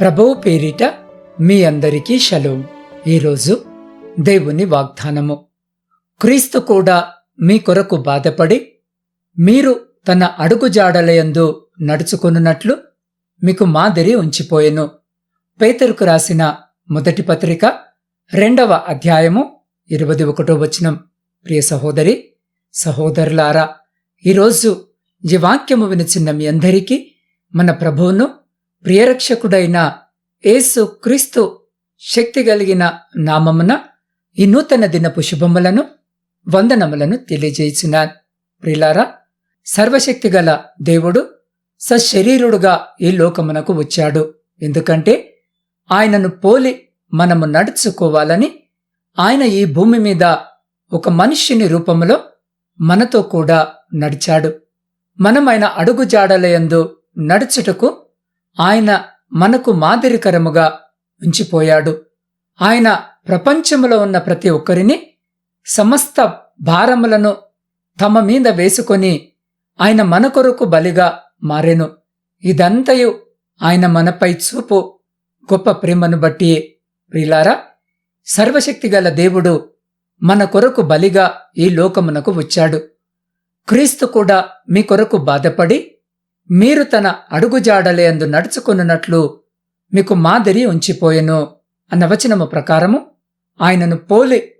ప్రభువు పేరిట మీ అందరికీ షలోం. ఈరోజు దేవుని వాగ్దానము. క్రీస్తు కూడా మీ కొరకు బాధపడి మీరు తన అడుగుజాడలయందు నడుచుకున్నట్లు మీకు మాదిరి ఉంచిపోయెను. పేతరుకు రాసిన మొదటి పత్రిక రెండవ అధ్యాయము ఇరవై ఒకటో వచనం. ప్రియ సహోదరి సహోదరులారా ఈరోజు ఈ వాక్యము వినిచిన్న మీ అందరికీ మన ప్రభువును ప్రియరక్షకుడైన యేసు క్రీస్తు శక్తి కలిగిన నామమున ఈ నూతన దినపు శుభములను వందనములను తెలియజేయుచున్నాను. ప్రిలారా సర్వశక్తి గల దేవుడు సశరీరుడుగా ఈ లోకమునకు వచ్చాడు. ఎందుకంటే ఆయనను పోలి మనము నడుచుకోవాలని ఆయన ఈ భూమి మీద ఒక మనిషిని రూపములో మనతో కూడా నడిచాడు. మనం ఆయన అడుగుజాడలయందు నడుచుటకు ఆయన మనకు మాదిరికరముగా ఉంచిపోయాడు. ఆయన ప్రపంచములో ఉన్న ప్రతి ఒక్కరిని సమస్త భారములను తమ మీద వేసుకొని ఆయన మన కొరకు బలిగా మారెను. ఇదంతయు ఆయన మనపై చూపు గొప్ప ప్రేమను బట్టి ప్రిలారా సర్వశక్తిగల దేవుడు మన కొరకు బలిగా ఈ లోకమునకు వచ్చాడు. క్రీస్తు కూడా మీ కొరకు బాధపడి మీరు తన అడుగుజాడలే అందు నడుచుకున్నట్లు మీకు మాదిరి ఉంచిపోయెను అన్న వచనము ప్రకారము ఆయనను పోలి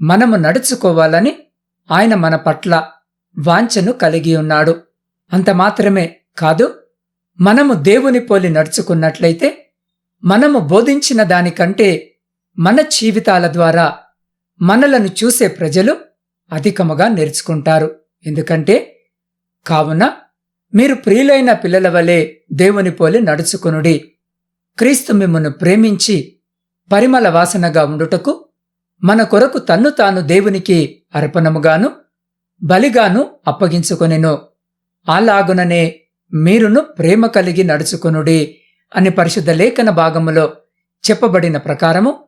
మనము నడుచుకోవాలని ఆయన మన పట్ల వాంఛను కలిగి ఉన్నాడు. అంత మాత్రమే కాదు మనము దేవుని పోలి నడుచుకున్నట్లయితే మనము బోధించిన దానికంటే మన జీవితాల ద్వారా మనలను చూసే ప్రజలు అధికముగా నేర్చుకుంటారు. ఎందుకంటే కావున మీరు ప్రియులైన పిల్లల వలె దేవుని పోలి నడుచుకునుడి. క్రీస్తు మిమ్మను ప్రేమించి పరిమళ వాసనగా ఉండుటకు మన కొరకు తన్ను తాను దేవునికి అర్పణముగాను బలిగాను అప్పగించుకొనెను. అలాగుననే మీరును ప్రేమ కలిగి నడుచుకొనుడి అని పరిశుద్ధ లేఖన భాగములో చెప్పబడిన ప్రకారము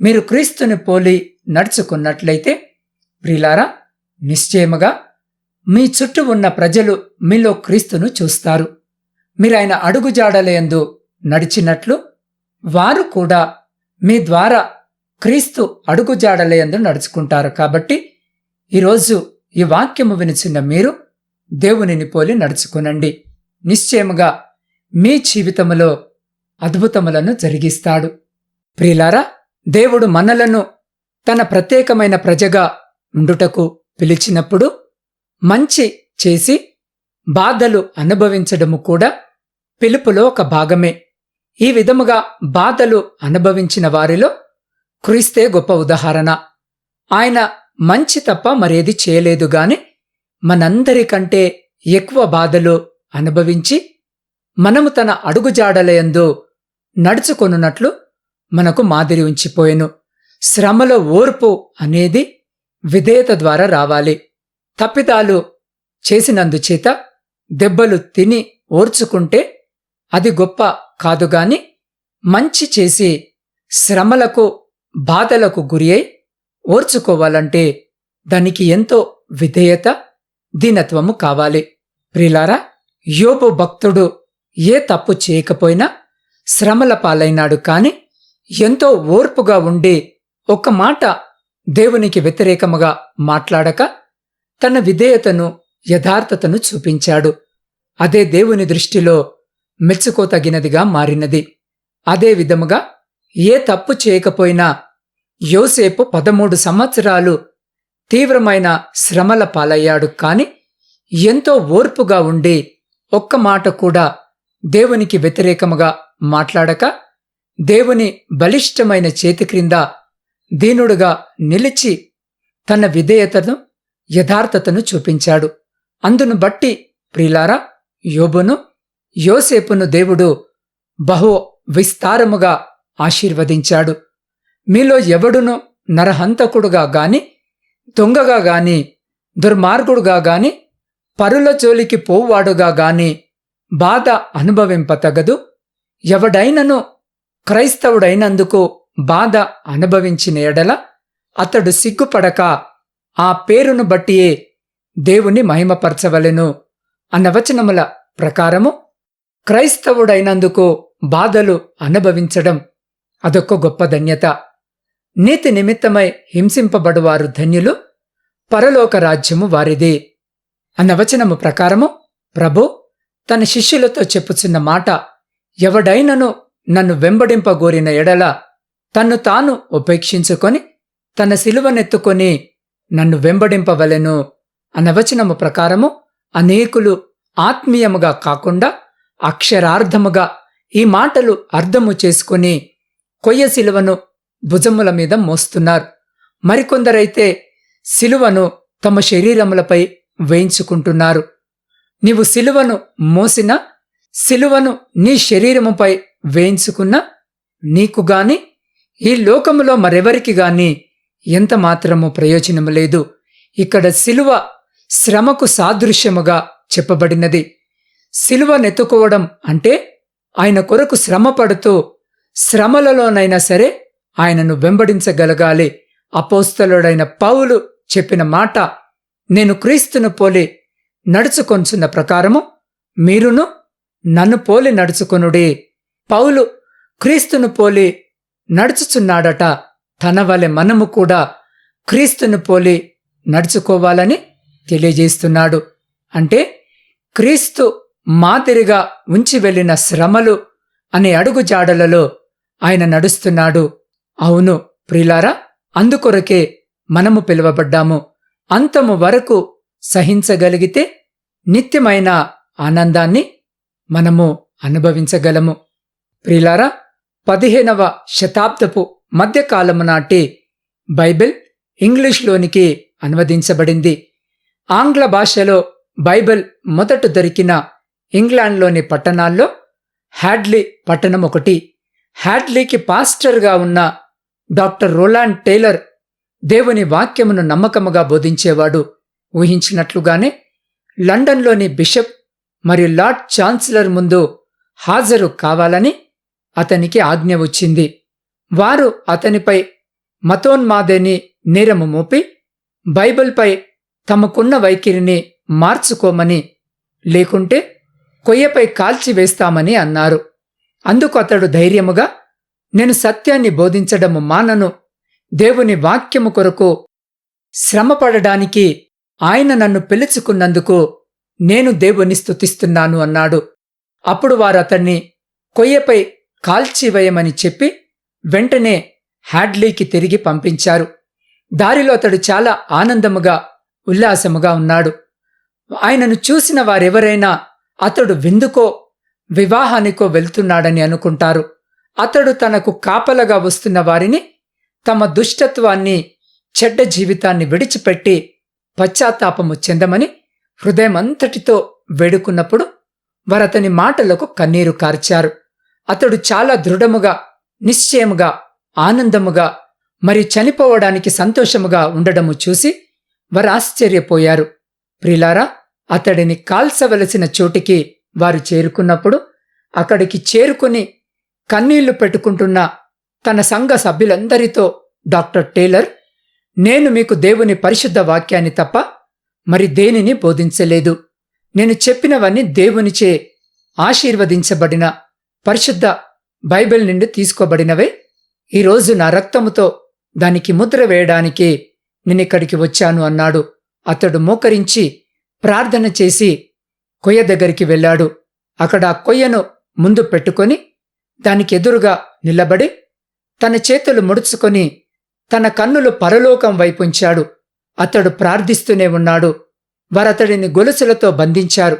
మీరు క్రీస్తుని పోలి నడుచుకున్నట్లయితే ప్రిలారా నిశ్చయముగా మీ చుట్టూ ఉన్న ప్రజలు మీలో క్రీస్తును చూస్తారు. మీరు ఆయన అడుగుజాడలేందు నడిచినట్లు వారు కూడా మీ ద్వారా క్రీస్తు అడుగుజాడలేందు నడుచుకుంటారు కాబట్టి ఈరోజు ఈ వాక్యము వినిచిన మీరు దేవునిని పోలి నడుచుకునండి. నిశ్చయముగా మీ జీవితములో అద్భుతములను జరిగిస్తాడు. ప్రిలారా దేవుడు మనలను తన ప్రత్యేకమైన ప్రజగా ఉండుటకు పిలిచినప్పుడు మంచి చేసి బాధలు అనుభవించడము కూడా పిలుపులో ఒక భాగమే. ఈ విధముగా బాధలు అనుభవించిన వారిలో క్రీస్తే గొప్ప ఉదాహరణ. ఆయన మంచి తప్ప మరేది చేయలేదు గాని మనందరికంటే ఎక్కువ బాధలు అనుభవించి మనము తన అడుగుజాడలయందు నడుచుకొనున్నట్లు మనకు మాదిరి ఉంచిపోయెను. శ్రమలో ఓర్పు అనేది విధేయత ద్వారా రావాలి. తప్పిదాలు చేసినందుచేత దెబ్బలు తిని ఓర్చుకుంటే అది గొప్ప కాదుగాని మంచి చేసి శ్రమలకు బాధలకు గురి అయి ఓర్చుకోవాలంటే దానికి ఎంతో విధేయత దీనత్వము కావాలి. ప్రిలారా యోబు భక్తుడు ఏ తప్పు చేయకపోయినా శ్రమల పాలైనాడు కాని ఎంతో ఓర్పుగా ఉండి ఒక మాట దేవునికి వ్యతిరేకముగా మాట్లాడక తన విధేయతను యథార్థతను చూపించాడు. అదే దేవుని దృష్టిలో మెచ్చుకోతగినదిగా మారినది. అదే విధముగా ఏ తప్పు చేయకపోయినా యోసేపు పదమూడు సంవత్సరాలు తీవ్రమైన శ్రమల పాలయ్యాడు కాని ఎంతో ఓర్పుగా ఉండి ఒక్క మాట కూడా దేవునికి వ్యతిరేకముగా మాట్లాడక దేవుని బలిష్టమైన చేతి క్రింద దీనుడుగా నిలిచి తన విధేయతను యథార్థతను చూపించాడు. అందును బట్టి ప్రిలారా యోబును యోసేపును దేవుడు బహు విస్తారముగా ఆశీర్వదించాడు. మీలో ఎవడును నరహంతకుడుగా గాని దొంగగా గాని దుర్మార్గుడుగా గాని పరుల జోలికి పోవాడుగా గాని బాధ అనుభవింపతగదు. ఎవడైనను క్రైస్తవుడైనందుకు బాధ అనుభవించిన ఎడల అతడు సిగ్గుపడక ఆ పేరును బట్టియే దేవుణ్ణి మహిమపరచవలెను అన్న వచనముల ప్రకారము క్రైస్తవుడైనందుకు బాధలు అనుభవించడం అదొక్క గొప్ప ధన్యత. నీతి నిమిత్తమై హింసింపబడువారు ధన్యులు పరలోక రాజ్యము వారిది. అన్న వచనము ప్రకారము ప్రభు తన శిష్యులతో చెప్పుచున్న మాట ఎవడైనను నన్ను వెంబడింపగోరిన ఎడల తన్ను తాను ఉపేక్షించుకొని తన సిలువనెత్తుకొని నన్ను వెంబడింపవలెను అన్న వచనము ప్రకారము అనేకులు ఆత్మీయముగా కాకుండా అక్షరార్థముగా ఈ మాటలు అర్థము చేసుకుని కొయ్య శిలువను భుజముల మీద మోస్తున్నారు. మరికొందరైతే శిలువను తమ శరీరములపై వేయించుకుంటున్నారు. నీవు శిలువను మోసిన శిలువను నీ శరీరముపై వేయించుకున్న నీకు గాని ఈ లోకములో మరెవరికి గాని ఎంత మాత్రము ప్రయోజనము లేదు. ఇక్కడ శిలువ శ్రమకు సాదృశ్యముగా చెప్పబడినది. శిలువ నెత్తుకోవడం అంటే ఆయన కొరకు శ్రమ పడుతూ శ్రమలలోనైనా సరే ఆయనను వెంబడించగలగాలి. అపోస్తలుడైన పౌలు చెప్పిన మాట నేను క్రీస్తును పోలి నడుచుకొంచున్న ప్రకారము మీరును నన్ను పోలి నడుచుకొనుడి. పౌలు క్రీస్తును పోలి నడుచుచున్నాడట. తన వలె మనము కూడా క్రీస్తును పోలి నడుచుకోవాలని తెలియజేస్తున్నాడు. అంటే క్రీస్తు మాదిరిగా ఉంచి వెళ్ళిన శ్రమలు అనే అడుగుజాడలలో ఆయన నడుస్తున్నాడు. అవును ప్రిలారా అందుకొరకే మనము పిలువబడ్డాము. అంతము వరకు సహించగలిగితే నిత్యమైన ఆనందాన్ని మనము అనుభవించగలము. ప్రిలారా పదిహేనవ శతాబ్దపు మధ్యకాలము నాటి బైబిల్ ఇంగ్లీష్లోనికి అనువదించబడింది. ఆంగ్ల భాషలో బైబిల్ మొదట దొరికిన ఇంగ్లాండ్లోని పట్టణాల్లో హ్యాడ్లీ పట్టణం ఒకటి. హ్యాడ్లీకి పాస్టర్గా ఉన్న డాక్టర్ రోలాండ్ టేలర్ దేవుని వాక్యమును నమ్మకముగా బోధించేవాడు. ఊహించినట్లుగానే లండన్లోని బిషప్ మరియు లార్డ్ ఛాన్సలర్ ముందు హాజరు కావాలని అతనికి ఆజ్ఞ వచ్చింది. వారు అతనిపై మతోన్మాదేని నేరము మోపి బైబిల్పై తమకున్న వైఖరిని మార్చుకోమని లేకుంటే కొయ్యపై కాల్చివేస్తామని అన్నారు. అందుకు అతడు ధైర్యముగా నేను సత్యాన్ని బోధించడము మానను దేవుని వాక్యము కొరకు శ్రమపడడానికి ఆయన నన్ను పిలుచుకున్నందుకు నేను దేవుని స్థుతిస్తున్నాను అన్నాడు. అప్పుడు వారు అతన్ని కొయ్యపై కాల్చివేయమని చెప్పి వెంటనే హ్యాడ్లీకి తిరిగి పంపించారు. దారిలో అతడు చాలా ఆనందముగా ఉల్లాసముగా ఉన్నాడు. ఆయనను చూసిన వారెవరైనా అతడు విందుకో వివాహానికో వెళ్తున్నాడని అనుకుంటారు. అతడు తనకు కాపలగా వస్తున్న వారిని తమ దుష్టత్వాన్ని చెడ్డ జీవితాన్ని విడిచిపెట్టి పశ్చాత్తాపము చెందమని హృదయమంతటితో వేడుకున్నప్పుడు వారతని మాటలకు కన్నీరు కార్చారు. అతడు చాలా దృఢముగా నిశ్చయముగా ఆనందముగా మరి చనిపోవడానికి సంతోషముగా ఉండడము చూసి వారు ఆశ్చర్యపోయారు ప్రిలారా అతడిని కాల్చవలసిన చోటికి వారు చేరుకున్నప్పుడు అక్కడికి చేరుకుని కన్నీళ్ళు పెట్టుకుంటున్న తన సంఘ సభ్యులందరితో డాక్టర్ టేలర్ నేను మీకు దేవుని పరిశుద్ధ వాక్యాన్ని తప్ప మరి దేనిని బోధించలేదు. నేను చెప్పినవన్నీ దేవునిచే ఆశీర్వదించబడిన పరిశుద్ధ బైబిల్ నుండి తీసుకోబడినవే. ఈరోజు నా రక్తముతో దానికి ముద్ర వేయడానికి నేనిక్కడికి వచ్చాను అన్నాడు. అతడు మోకరించి ప్రార్థన చేసి కొయ్య దగ్గరికి వెళ్ళాడు. అక్కడ ఆ కొయ్యను ముందు పెట్టుకొని దానికి ఎదురుగా నిలబడి తన చేతులు ముడుచుకొని తన కన్నులు పరలోకం వైపుంచాడు అతడు ప్రార్థిస్తూనే ఉన్నాడు. వారతడిని గొలుసులతో బంధించారు.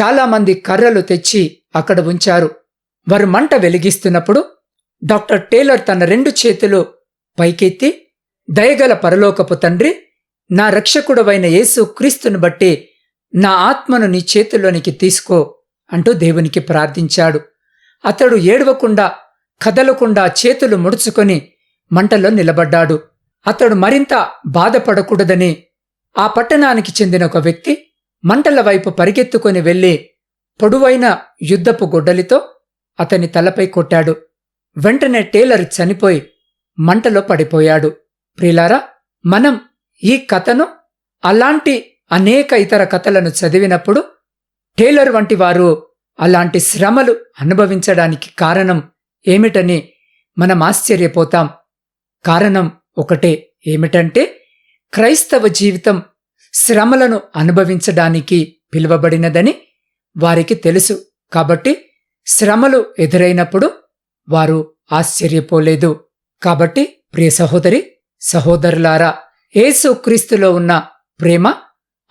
చాలామంది కర్రలు తెచ్చి అక్కడ ఉంచారు. వారు మంట వెలిగిస్తున్నప్పుడు డాక్టర్ టేలర్ తన రెండు చేతులు పైకెత్తి దయగల పరలోకపు తండ్రి నా రక్షకుడవైన యేసు క్రీస్తును బట్టి నా ఆత్మను నీ చేతుల్లోనికి తీసుకో అంటూ దేవునికి ప్రార్థించాడు. అతడు ఏడవకుండా కదలకుండా చేతులు ముడుచుకొని మంటలో నిలబడ్డాడు. అతడు మరింత బాధపడకూడదని ఆ పట్టణానికి చెందిన ఒక వ్యక్తి మంటల వైపు పరిగెత్తుకొని వెళ్ళి పొడువైన యుద్ధపు గొడ్డలితో అతని తలపై కొట్టాడు. వెంటనే టేలర్ చనిపోయి మంటలో పడిపోయాడు. ప్రిలారా మనం ఈ కథను అలాంటి అనేక ఇతర కథలను చదివినప్పుడు టేలర్ వంటి వారు అలాంటి శ్రమలు అనుభవించడానికి కారణం ఏమిటని మనం ఆశ్చర్యపోతాం. కారణం ఒకటే ఏమిటంటే క్రైస్తవ జీవితం శ్రమలను అనుభవించడానికి పిలువబడినదని వారికి తెలుసు. కాబట్టి శ్రమలు ఎదురైనప్పుడు వారు ఆశ్చర్యపోలేదు. కాబట్టి ప్రియ సహోదరి సహోదరులారా ఏసుక్రీస్తులో ఉన్న ప్రేమ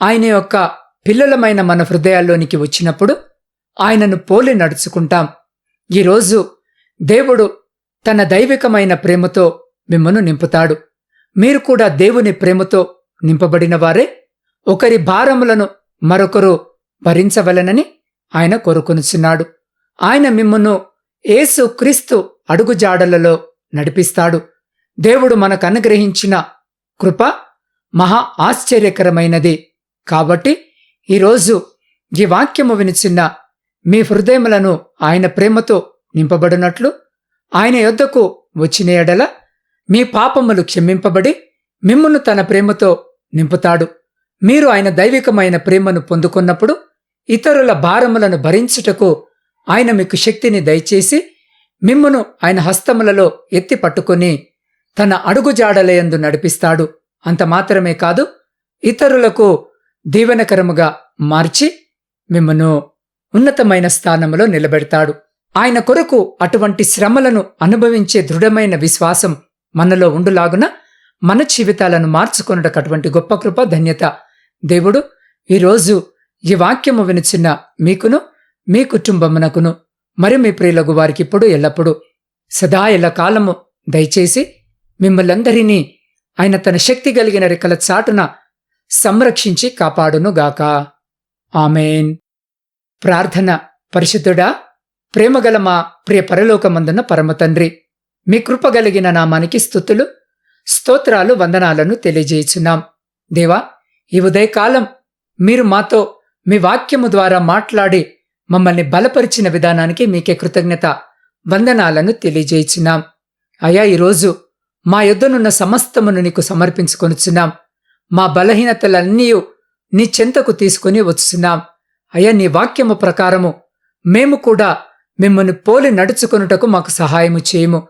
ఆయన యొక్క పిల్లలమైన మన హృదయాల్లోనికి వచ్చినప్పుడు ఆయనను పోలి నడుచుకుంటాం. ఈరోజు దేవుడు తన దైవికమైన ప్రేమతో మిమ్మను నింపుతాడు. మీరు కూడా దేవుని ప్రేమతో నింపబడిన వారే ఒకరి భారములను మరొకరు భరించవలనని ఆయన కోరుకొనుచున్నాడు. ఆయన మిమ్మను ఏసు క్రీస్తు అడుగుజాడలలో నడిపిస్తాడు. దేవుడు మనకు అనుగ్రహించిన కృప మహా ఆశ్చర్యకరమైనది. కాబట్టి ఈరోజు ఈ వాక్యము వినిచిన్న మీ హృదయములను ఆయన ప్రేమతో నింపబడినట్లు ఆయన యొద్దకు వచ్చిన ఎడల మీ పాపములు క్షమింపబడి మిమ్మును తన ప్రేమతో నింపుతాడు. మీరు ఆయన దైవికమైన ప్రేమను పొందుకున్నప్పుడు ఇతరుల భారములను భరించుటకు ఆయన మీకు శక్తిని దయచేసి మిమ్మును ఆయన హస్తములలో ఎత్తి పట్టుకొని తన అడుగుజాడలయందు నడిపిస్తాడు. అంత మాత్రమే కాదు ఇతరులకు దీవెనకరముగా మార్చి మిమ్మను ఉన్నతమైన స్థానంలో నిలబెడతాడు. ఆయన కొరకు అటువంటి శ్రమలను అనుభవించే దృఢమైన విశ్వాసం మనలో ఉండులాగున మన జీవితాలను మార్చుకొనుటకు అటువంటి గొప్ప కృప ధన్యత. దేవుడు ఈరోజు ఈ వాక్యము వినిచిన మీకును మీ కుటుంబమునకును మరి మీ ప్రియులకు వారికి ఇప్పుడు ఎల్లప్పుడూ సదా ఎల్లకాలము దయచేసి మిమ్మల్ందరినీ ఆయన తన శక్తి కలిగిన రెక్కల చాటున సంరక్షించి కాపాడునుగాక. ఆమెన్. ప్రార్థన పరిశుద్ధుడా ప్రేమగల మా ప్రియ పరలోకమందున పరమతండ్రి మీ కృప కలిగిన నామానికి స్థుతులు స్తోత్రాలు వందనాలను తెలియజేయుచున్నాం. దేవా ఈ ఉదయకాలం మీరు మాతో మీ వాక్యము ద్వారా మాట్లాడి మమ్మల్ని బలపరిచిన విధానానికి మీకే కృతజ్ఞత వందనాలను తెలియజేయుచున్నాం. అయా ఈరోజు మా యుద్ధనున్న సమస్తమును నీకు సమర్పించుకొనుచున్నాం. మా బలహీనతలన్నీ నీ చెంతకు తీసుకుని వచ్చుచున్నాం. అయ్యా నీ వాక్యము ప్రకారము మేము కూడా మిమ్మల్ని పోలి నడుచుకొనుటకు మాకు సహాయము చేయము.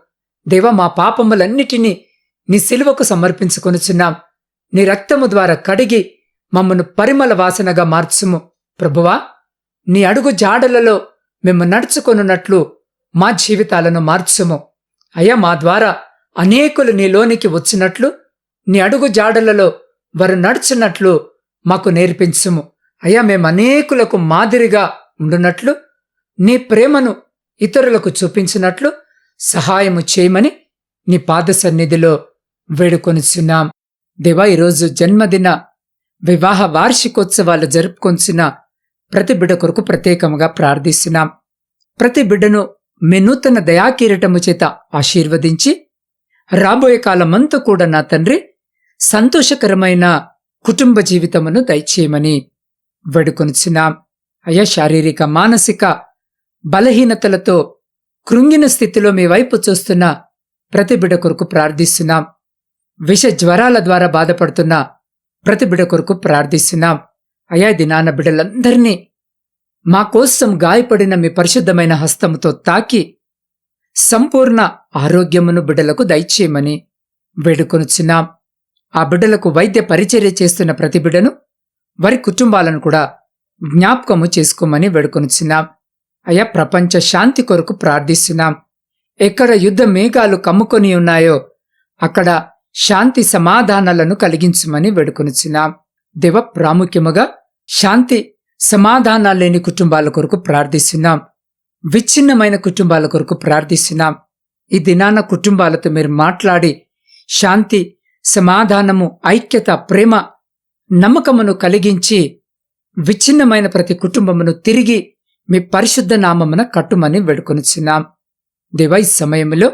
దేవ మా పాపములన్నిటినీ నీ సిలువకు సమర్పించుకొనుచున్నాం. నీ రక్తము ద్వారా కడిగి మమ్మను పరిమళ వాసనగా మార్చుము. ప్రభువా నీ అడుగు జాడలలో మేము నడుచుకొనున్నట్లు మా జీవితాలను మార్చుము. అయ్యా మా ద్వారా అనేకులు నీలోనికి వచ్చినట్లు నీ అడుగు జాడలలో వారు నడుచున్నట్లు మాకు నేర్పించుము. అయ్యా మేము అనేకులకు మాదిరిగా ఉండునట్లు నీ ప్రేమను ఇతరులకు చూపించినట్లు సహాయము చేయమని నీ పాద సన్నిధిలో వేడుకొనిచున్నాం. దేవా ఈరోజు జన్మదిన వివాహ వార్షికోత్సవాలు జరుపుకొంచిన ప్రతి బిడ్డ కొరకు ప్రత్యేకముగా ప్రార్థిస్తున్నాం. ప్రతి బిడ్డను మీ నూతన దయాకిరీటము చేత ఆశీర్వదించి రాబోయే కాలమంతా కూడా నా తండ్రి సంతోషకరమైన కుటుంబ జీవితమును దయచేయమని వేడుకొనిచున్నాం. అయ్యా శారీరక మానసిక బలహీనతలతో కృంగిన స్థితిలో మీ వైపు చూస్తున్న ప్రతి బిడ కొరకు ప్రార్థిస్తున్నాం. విష జ్వరాల ద్వారా బాధపడుతున్న ప్రతి బిడ కొరకు ప్రార్థిస్తున్నాం. అయా దినాన బిడ్డలందరినీ మా కోసం గాయపడిన మీ పరిశుద్ధమైన హస్తముతో తాకి సంపూర్ణ ఆరోగ్యమును బిడ్డలకు దయచేయమని వేడుకొనుచున్నాం. ఆ బిడ్డలకు వైద్య పరిచర్య చేస్తున్న ప్రతి బిడ్డను వారి కుటుంబాలను కూడా జ్ఞాపకము చేసుకోమని వేడుకొనుచున్నాం. అయా ప్రపంచ శాంతి కొరకు ప్రార్థిస్తున్నాం. ఎక్కడ యుద్ధ మేఘాలు కమ్ముకొని ఉన్నాయో అక్కడ శాంతి సమాధానాలను కలిగించమని వేడుకొనుచున్నాం. దేవ ప్రాముఖ్యముగా శాంతి సమాధానాలు లేని కుటుంబాల కొరకు ప్రార్థిస్తున్నాం. విచ్ఛిన్నమైన కుటుంబాల కొరకు ప్రార్థిస్తున్నాం. ఈ దినాన కుటుంబాలతో మీరు మాట్లాడి శాంతి సమాధానము ఐక్యత ప్రేమ నమ్మకమును కలిగించి విచ్ఛిన్నమైన ప్రతి కుటుంబమును తిరిగి మీ పరిశుద్ధ నామమున కట్టుమని వేడుకొనిచున్నాం. దివై సమయంలో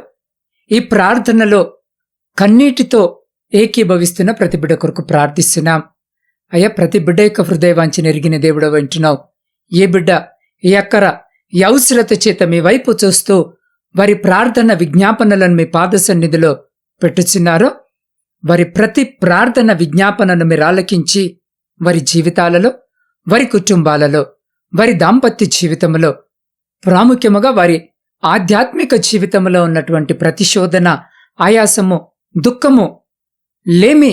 ఈ ప్రార్థనలో కన్నీటితో ఏకీభవిస్తున్న ప్రతిబిడ కొరకు ప్రార్థిస్తున్నాం. అయ్యా ప్రతి బిడ్డ యొక్క హృదయవాంచి నెరిగిన దేవుడు వింటున్నావు ఏ బిడ్డ ఏ అక్కర ఈ అవసరత చేత మీ వైపు చూస్తూ వారి ప్రార్థన విజ్ఞాపనలను మీ పాద సన్నిధిలో పెట్టుచున్నారో వారి ప్రతి ప్రార్థన విజ్ఞాపనను మీరు ఆలకించి వారి జీవితాలలో వారి కుటుంబాలలో వారి దాంపత్య జీవితంలో ప్రాముఖ్యముగా వారి ఆధ్యాత్మిక జీవితంలో ఉన్నటువంటి ప్రతిశోధన ఆయాసము దుఃఖము లేమి